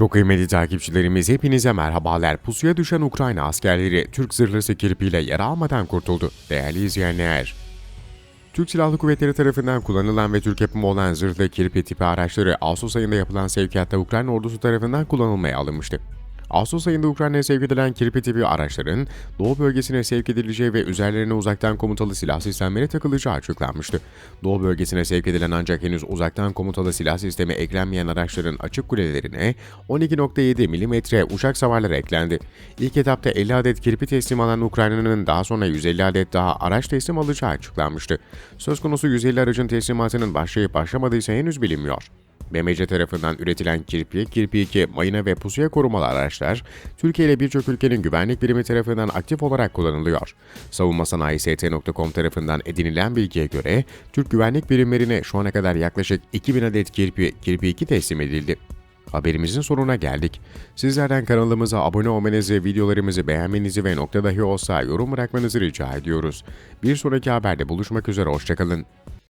Çok kıymetli takipçilerimiz hepinize merhabalar. Pusuya düşen Ukrayna askerleri Türk zırhlısı kirpiyle yara almadan kurtuldu. Değerli izleyenler. Türk Silahlı Kuvvetleri tarafından kullanılan ve Türk yapımı olan zırhlı kirpi tipi araçları Ağustos ayında yapılan sevkiyatta Ukrayna ordusu tarafından kullanılmaya alınmıştı. Ağustos ayında Ukrayna'ya sevk edilen kirpi tipi araçların Doğu bölgesine sevk edileceği ve üzerlerine uzaktan komutalı silah sistemleri takılacağı açıklanmıştı. Doğu bölgesine sevk edilen ancak henüz uzaktan komutalı silah sistemi eklenmeyen araçların açık kulelerine 12.7 mm uçak savarları eklendi. İlk etapta 50 adet kirpi teslim alan Ukrayna'nın daha sonra 150 adet daha araç teslim alacağı açıklanmıştı. Söz konusu 150 aracın teslimatının başlayıp başlamadıysa henüz bilinmiyor. BMC tarafından üretilen Kirpi, Kirpi 2, mayına ve pusuya korumalı araçlar, Türkiye ile birçok ülkenin güvenlik birimi tarafından aktif olarak kullanılıyor. Savunma Sanayi ST.com tarafından edinilen bilgiye göre, Türk güvenlik birimlerine şu ana kadar yaklaşık 2000 adet Kirpi, Kirpi 2 teslim edildi. Haberimizin sonuna geldik. Sizlerden kanalımıza abone olmanızı, videolarımızı beğenmenizi ve nokta dahi olsa yorum bırakmanızı rica ediyoruz. Bir sonraki haberde buluşmak üzere, hoşçakalın.